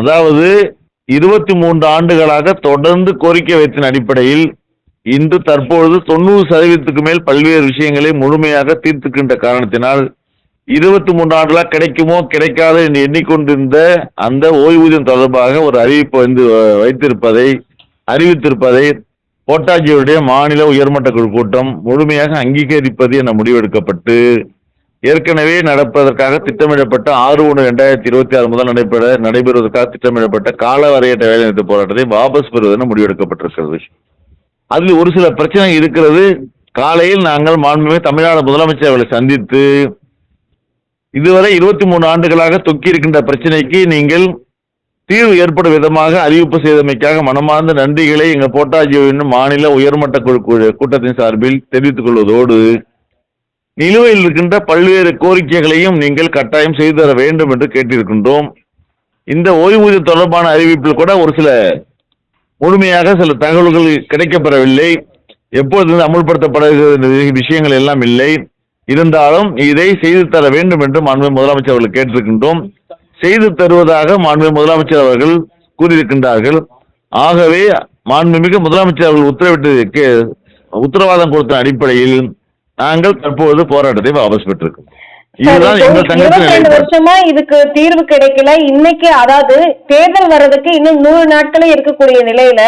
அதாவது இருபத்தி மூன்று ஆண்டுகளாக தொடர்ந்து கோரிக்கை வைத்தின் அடிப்படையில் இன்று தற்பொழுது தொண்ணூறு சதவீதத்துக்கு மேல் பல்வேறு விஷயங்களை முழுமையாக தீர்த்துக்கின்ற காரணத்தினால் இருபத்தி மூன்று ஆண்டுகளாக கிடைக்குமோ கிடைக்காது என்று எண்ணிக்கொண்டிருந்த அந்த ஓய்வூதியம் தொடர்பாக ஒரு அறிவிப்பு வந்து வைத்திருப்பதை அறிவித்திருப்பதை கோட்டாஜியுடைய மாநில உயர்மட்ட குழு கூட்டம் முழுமையாக அங்கீகரிப்பது என முடிவெடுக்கப்பட்டு ஏற்கனவே நடப்பதற்காக திட்டமிடப்பட்ட ஆறு ஒன்று ரெண்டாயிரத்தி இருபத்தி ஆறு முதல் நடைபெற நடைபெறுவதற்காக திட்டமிடப்பட்ட கால வரையற்ற வேலைநிறுத்த போராட்டத்தை வாபஸ் பெறுவதென முடிவெடுக்கப்பட்டிருக்கிறது. அதில் ஒரு சில பிரச்சனை இருக்கிறது. காலையில் நாங்கள் மாண்புமிகு தமிழ்நாடு முதலமைச்சர் அவர்களை சந்தித்து இதுவரை இருபத்தி மூணு ஆண்டுகளாக தொக்கி இருக்கின்ற பிரச்சனைக்கு நீங்கள் தீர்வு ஏற்படும் விதமாக அறிவிப்பு செய்தமைக்காக மனமார்ந்த நன்றிகளை எங்கள் போட்டாஜியோவின் மாநில உயர்மட்ட குழு கூட்டத்தின் சார்பில் தெரிவித்துக் கொள்வதோடு நிலுவையில் இருக்கின்ற பல்வேறு கோரிக்கைகளையும் நீங்கள் கட்டாயம் செய்து தர வேண்டும் என்று கேட்டிருக்கின்றோம். இந்த ஓய்வூதியம் தொடர்பான அறிவிப்பில் கூட ஒரு சில முழுமையாக சில தகவல்கள் கிடைக்கப்பெறவில்லை. எப்பொழுது அமுல்படுத்தப்படுகிற விஷயங்கள் எல்லாம் இல்லை. இருந்தாலும் இதை செய்து தர வேண்டும் என்று மாண்பு முதலமைச்சர் அவர்கள் கேட்டிருக்கின்றோம். செய்து தருவதாக மாண்பு முதலமைச்சர் அவர்கள் கூறியிருக்கின்றார்கள். ஆகவே மாண்புமிகு முதலமைச்சர் அவர்கள் உத்தரவிட்டு கே- உத்தரவாதம் கொடுத்த அடிப்படையில் நாங்கள் தற்போது போராட்டத்தை வாபஸ் பெற்றிருக்கோம். இதுதான் சரி, எங்கள் இப்போ சங்கத்தின் 22 நிலைப்பாடு. வருஷமா இதுக்கு தீர்வு கிடைக்கல. இன்னைக்கு அதாவது தேர்தல் வர்றதுக்கு இன்னும் நூறு நாட்களே இருக்கக்கூடிய நிலையில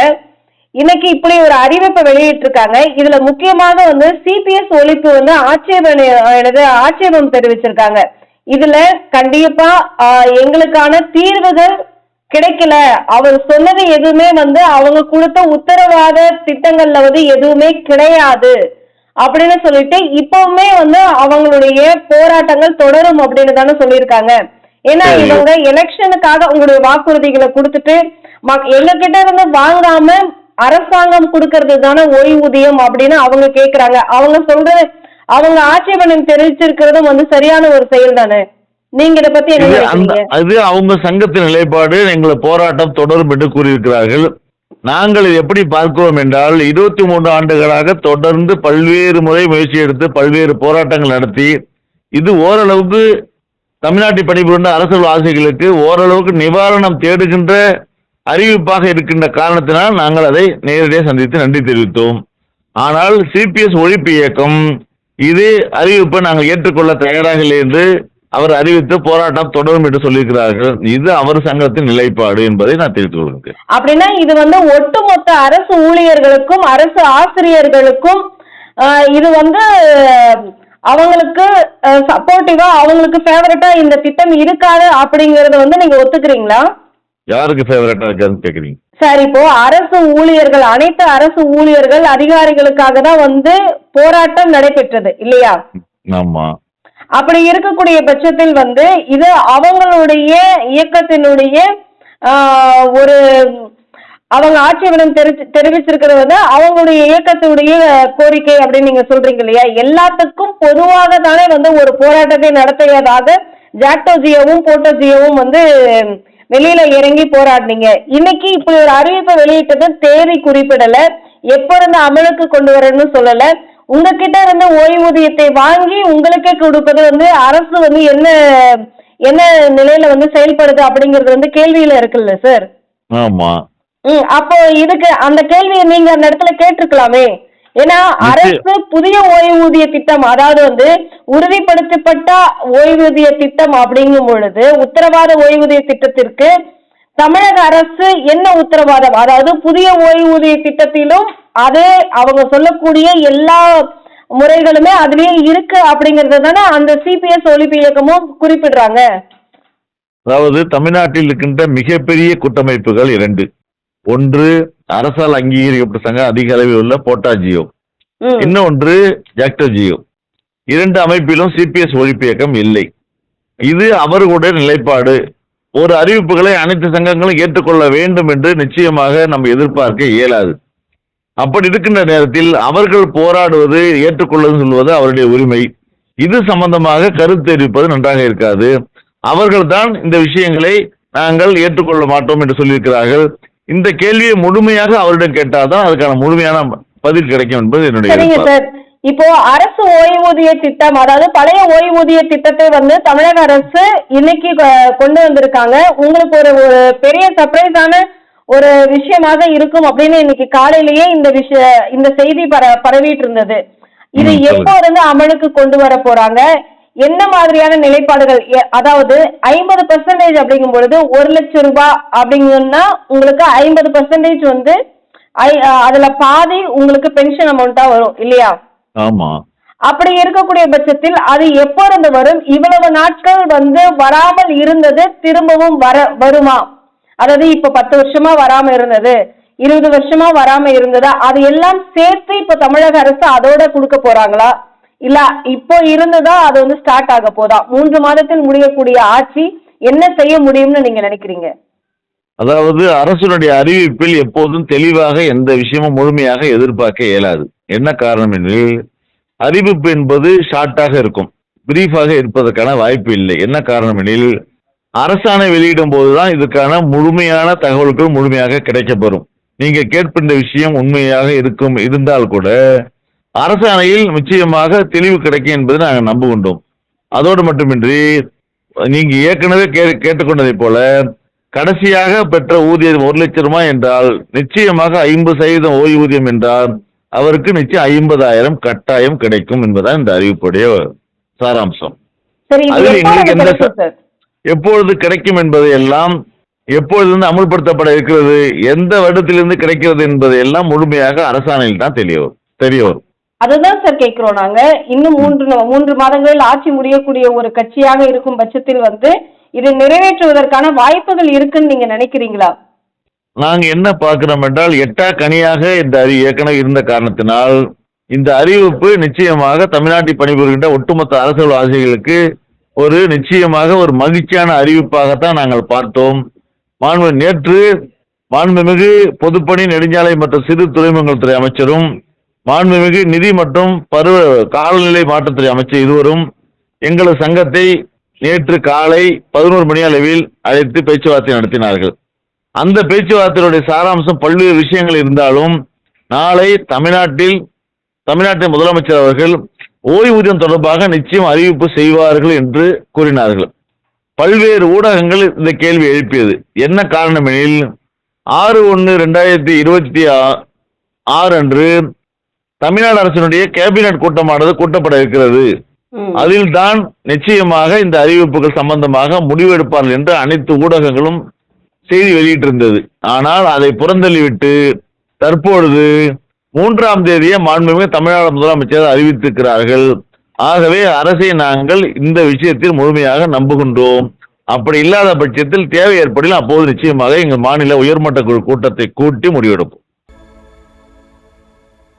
இன்னைக்கு இப்படி ஒரு அறிவிப்பை வெளியிட்டு இருக்காங்க இதுல முக்கியமாக வந்து சிபிஎஸ் ஒழிப்பு வந்து ஆட்சேபனை எனது ஆட்சேபம் தெரிவிச்சிருக்காங்க. இதுல கண்டிப்பா எங்களுக்கான தீர்வுகள் கிடைக்கல. அவர் சொன்னது எதுவுமே வந்து அவங்க கொடுத்த உத்தரவாத திட்டங்கள்ல வந்து எதுவுமே கிடையாது. அப்படின்னு சொல்லிட்டு இப்பவுமே வந்து அவங்களுடைய போராட்டங்கள் தொடரும் அப்படின்னு தானே சொல்லியிருக்காங்க. ஏன்னா. இவங்க எலெக்ஷனுக்காக உங்களுடைய வாக்குறுதிகளை கொடுத்துட்டு மக்- எங்க கிட்ட இருந்து வாங்காம அரசாங்கம் கொடுக்கறது தானே ஓய்வூதியம் அப்படின்னு அவங்க கேக்குறாங்க. அவங்க சொல்றது அவங்க ஆட்சேபனம் தெரிவிச்சிருக்கிறதும் வந்து சரியான ஒரு செயல் தானே. நீங்க இத பத்தி என்ன அது அவங்க சங்கத்தின் நிலைப்பாடு எங்கள் போராட்டம் தொடரும் என்று கூறியிருக்கிறார்கள். நாங்கள் எப்படி பார்க்கிறோம் என்றால் இருபத்தி மூன்று ஆண்டுகளாக தொடர்ந்து பல்வேறு முறை முயற்சி எடுத்து பல்வேறு போராட்டங்கள் நடத்தி இது ஓரளவுக்கு தமிழ்நாட்டில் பணிபுரிந்த அரசு ஆசைகளுக்கு ஓரளவுக்கு நிவாரணம் தேடுகின்ற அறிவிப்பாக இருக்கின்ற காரணத்தினால் நாங்கள் அதை நேரடியாக சந்தித்து நன்றி தெரிவித்தோம். ஆனால் சிபிஎஸ் ஒழிப்பு இயக்கம் இது அறிவிப்பை நாங்கள் ஏற்றுக்கொள்ள தயாராக இல்லை என்று அவர் அறிவித்து போராட்டம் தொடரும் என்று சொல்லியிருக்கிறார்கள். இது அவர் சங்கத்தின் நிலைப்பாடு என்பதை நான் தெரிவித்துக் கொள்கிறேன். அப்படின்னா இது வந்து ஒட்டுமொத்த அரசு ஊழியர்களுக்கும் அரசு ஆசிரியர்களுக்கும் இது வந்து அவங்களுக்கு சப்போர்ட்டிவா அவங்களுக்கு ஃபேவரட்டா இந்த திட்டம் இருக்காது அப்படிங்கறத வந்து நீங்க ஒத்துக்கிறீங்களா? யாருக்கு ஃபேவரட்டா இருக்காதுன்னு கேட்குறீங்க சார் இப்போ அரசு ஊழியர்கள் அனைத்து அரசு ஊழியர்கள் அதிகாரிகளுக்காக தான் வந்து போராட்டம் நடைபெற்றது இல்லையா? ஆமா. அப்படி இருக்கக்கூடிய பட்சத்தில் வந்து இது அவங்களுடைய இயக்கத்தினுடைய ஒரு அவங்க ஆட்சேபனம் தெரி தெரிவிச்சிருக்கிறது வந்து அவங்களுடைய இயக்கத்துடைய கோரிக்கை அப்படின்னு நீங்க சொல்றீங்க இல்லையா? எல்லாத்துக்கும் பொதுவாக தானே வந்து ஒரு போராட்டத்தை நடத்தியதாக ஜாக்டோஜியவும் போட்டோஜியவும் வந்து வெளியில இறங்கி போராடினீங்க. இன்னைக்கு இப்படி ஒரு அறிவிப்பை வெளியிட்டது தேதி குறிப்பிடல. எப்போ இருந்து அமலுக்கு கொண்டு வரணும்னு சொல்லல. உங்ககிட்ட இருந்து ஓய்வூதியத்தை வாங்கி உங்களுக்கே கொடுப்பது வந்து அரசு வந்து என்ன என்ன நிலையில வந்து செயல்படுது அப்படிங்கறது வந்து கேள்வியில இருக்குல்ல சார் ஆமா. ம் அப்போ இதுக்கு அந்த கேள்வியை நீங்க அந்த இடத்துல கேட்டிருக்கலாமே. ஏன்னா அரசு புதிய ஓய்வூதிய திட்டம் அதாவது வந்து உறுதிப்படுத்தப்பட்ட ஓய்வூதிய திட்டம் அப்படிங்கும் பொழுது உத்தரவாத ஓய்வூதிய திட்டத்திற்கு தமிழக அரசு என்ன உத்தரவாதம்? அதாவது புதிய ஓய்வூதிய திட்டத்திலும் அதே அவங்க சொல்லக்கூடிய எல்லா முறைகளுமே அதுலயே இருக்கு அப்படிங்கறது தானே அந்த சிபிஎஸ் ஒழிப்பு இயக்கமும் குறிப்பிடுறாங்க. அதாவது தமிழ்நாட்டில் இருக்கின்ற மிகப்பெரிய கூட்டமைப்புகள் இரண்டு. ஒன்று அரசால் அங்கீகரிக்கப்பட்ட சங்கம் அதிக அளவில் உள்ள போட்டாஜியோ ம். இன்னொன்று ஜாக்டோஜியோ இரண்டு அமைப்பிலும் சிபிஎஸ் ஒழிப்பு இயக்கம் இல்லை. இது அவர்களுடைய நிலைப்பாடு. ஒரு அறிவிப்புகளை அனைத்து சங்கங்களும் ஏற்றுக்கொள்ள வேண்டும் என்று நிச்சயமாக நம்ம எதிர்பார்க்க இயலாது. அப்படி இருக்கின்ற நேரத்தில் அவர்கள் போராடுவது ஏற்றுக்கொள்வது சொல்வது அவருடைய உரிமை. இது சம்பந்தமாக கருத்து தெரிவிப்பது நன்றாக இருக்காது. அவர்கள் தான் இந்த விஷயங்களை நாங்கள் ஏற்றுக்கொள்ள மாட்டோம் என்று சொல்லியிருக்கிறார்கள். இந்த கேள்வியை முழுமையாக அவரிடம் கேட்டால்தான் அதுக்கான முழுமையான பதில் கிடைக்கும் என்பது என்னுடைய இப்போ அரசு ஓய்வூதிய திட்டம் அதாவது பழைய ஓய்வூதிய திட்டத்தை வந்து தமிழக அரசு இன்னைக்கு கொண்டு வந்திருக்காங்க. உங்களுக்கு ஒரு ஒரு பெரிய சர்ப்ரைஸான ஒரு விஷயமாக இருக்கும் அப்படின்னு இன்னைக்கு காலையிலேயே இந்த விஷய இந்த செய்தி பர பரவிட்டு இருந்தது இது. எப்போ இருந்து அமலுக்கு கொண்டு வர போறாங்க? என்ன மாதிரியான நிலைப்பாடுகள்? அதாவது ஐம்பது பர்சன்டேஜ் அப்படிங்கும் பொழுது ஒரு லட்சம் ரூபாய் அப்படிங்கன்னா உங்களுக்கு ஐம்பது பர்சன்டேஜ் வந்து அதுல பாதி உங்களுக்கு பென்ஷன் அமௌண்ட்டா வரும் இல்லையா? ஆமா. அப்படி இருக்கக்கூடிய பட்சத்தில் அது எப்போ இருந்து வரும்? இவ்வளவு நாட்கள் வந்து வராமல் இருந்தது திரும்பவும் வர வருமா? அதாவது இப்ப பத்து வருஷமா வராம இருந்தது இருபது வருஷமா வராம இருந்தது அது எல்லாம் சேர்த்து இப்ப தமிழக அரசு அதோட கொடுக்க போறாங்களா? இல்ல இப்போ இருந்ததா அது வந்து ஸ்டார்ட் ஆக போதா? மூன்று மாதத்தில் முடியக்கூடிய ஆட்சி என்ன செய்ய முடியும்னு நீங்க நினைக்கிறீங்க? அதாவது அரசுடைய அறிவிப்பில் எப்போதும் தெளிவாக எந்த விஷயமும் முழுமையாக எதிர்பார்க்க இயலாது. என்ன காரணம் எனில் அறிவிப்பு என்பது ஷார்ட்டாக இருக்கும். பிரீஃபாக இருப்பதற்கான வாய்ப்பு இல்லை. என்ன காரணம் எனில் அரசாணை வெளியிடும் போதுதான் இதுக்கான முழுமையான தகவல்கள் முழுமையாக கிடைக்கப்பெறும். நீங்க கேட்கின்ற விஷயம் உண்மையாக இருக்கும் இருந்தால் கூட அரசாணையில் நிச்சயமாக தெளிவு கிடைக்கும் என்பதை நாங்கள் நம்புகின்றோம். அதோடு மட்டுமின்றி நீங்க ஏற்கனவே கே கேட்டுக்கொண்டதைப் போல கடைசியாக பெற்ற ஊதியம் ஒரு லட்சம் ரூபாய் என்றால் நிச்சயமாக ஐம்பது சதவீதம் ஓய்வூதியம் என்றால் அவருக்கு நிச்சயம் ஐம்பதாயிரம் கட்டாயம் கிடைக்கும் என்பதுதான் இந்த அறிவிப்புடைய சாராம்சம். அதில் எங்களுக்கு எந்த எப்பொழுது கிடைக்கும் என்பதை எல்லாம் எப்பொழுது அமுல்படுத்தப்பட இருக்கிறது எந்த வருடத்திலிருந்து கிடைக்கிறது என்பதை எல்லாம் முழுமையாக அரசாணையில் தான் தெரிய வரும் தெரிய வரும். அதுதான் சார் கேட்கிறோம் நாங்க. இன்னும் மூன்று மூன்று மாதங்களில் ஆட்சி முடியக்கூடிய ஒரு கட்சியாக இருக்கும் பட்சத்தில் வந்து இதை நிறைவேற்றுவதற்கான வாய்ப்புகள் இருக்குன்னு நீங்க நினைக்கிறீங்களா? நாங்க என்ன பார்க்கிறோம் என்றால் எட்டா கனியாக இந்த அறி ஏற்கனவே இருந்த காரணத்தினால் இந்த அறிவிப்பு நிச்சயமாக தமிழ்நாட்டில் பணிபுரிகின்ற ஒட்டுமொத்த அரசியல் ஆசைகளுக்கு ஒரு நிச்சயமாக ஒரு மகிழ்ச்சியான அறிவிப்பாகத்தான் நாங்கள் பார்த்தோம். மாண்பு நேற்று மாண்புமிகு பொதுப்பணி நெடுஞ்சாலை மற்றும் சிறு துறைமுகங்கள் துறை அமைச்சரும் மாண்புமிகு நிதி மற்றும் பருவ காலநிலை மாற்றத்துறை அமைச்சர் இருவரும் எங்களது சங்கத்தை நேற்று காலை பதினோரு மணி அளவில் அழைத்து பேச்சுவார்த்தை நடத்தினார்கள். அந்த பேச்சுவார்த்தையுடைய சாராம்சம் பல்வேறு விஷயங்கள் இருந்தாலும் நாளை தமிழ்நாட்டில் தமிழ்நாட்டின் முதலமைச்சர் அவர்கள் ஓய்வூதியம் தொடர்பாக நிச்சயம் அறிவிப்பு செய்வார்கள் என்று கூறினார்கள். பல்வேறு ஊடகங்கள் இந்த கேள்வி எழுப்பியது. என்ன காரணம் எனில் ஆறு ஒன்று ரெண்டாயிரத்தி இருபத்தி ஆறு அன்று தமிழ்நாடு அரசினுடைய கேபினட் கூட்டமானது கூட்டப்பட இருக்கிறது. அதில் தான் நிச்சயமாக இந்த அறிவிப்புகள் சம்பந்தமாக முடிவெடுப்பார்கள் என்று அனைத்து ஊடகங்களும் செய்தி வெளியிட்டிருந்தது. ஆனால் அதை புறந்தள்ளிவிட்டு தற்பொழுது மூன்றாம் தேதியை மாண்புமிகு தமிழ்நாடு முதலமைச்சர் அறிவித்திருக்கிறார்கள். ஆகவே அரசை நாங்கள் இந்த விஷயத்தில் முழுமையாக நம்புகின்றோம். அப்படி இல்லாத பட்சத்தில் தேவை ஏற்படில் அப்போது நிச்சயமாக எங்கள் மாநில உயர்மட்ட குழு கூட்டத்தை கூட்டி முடிவெடுப்போம்.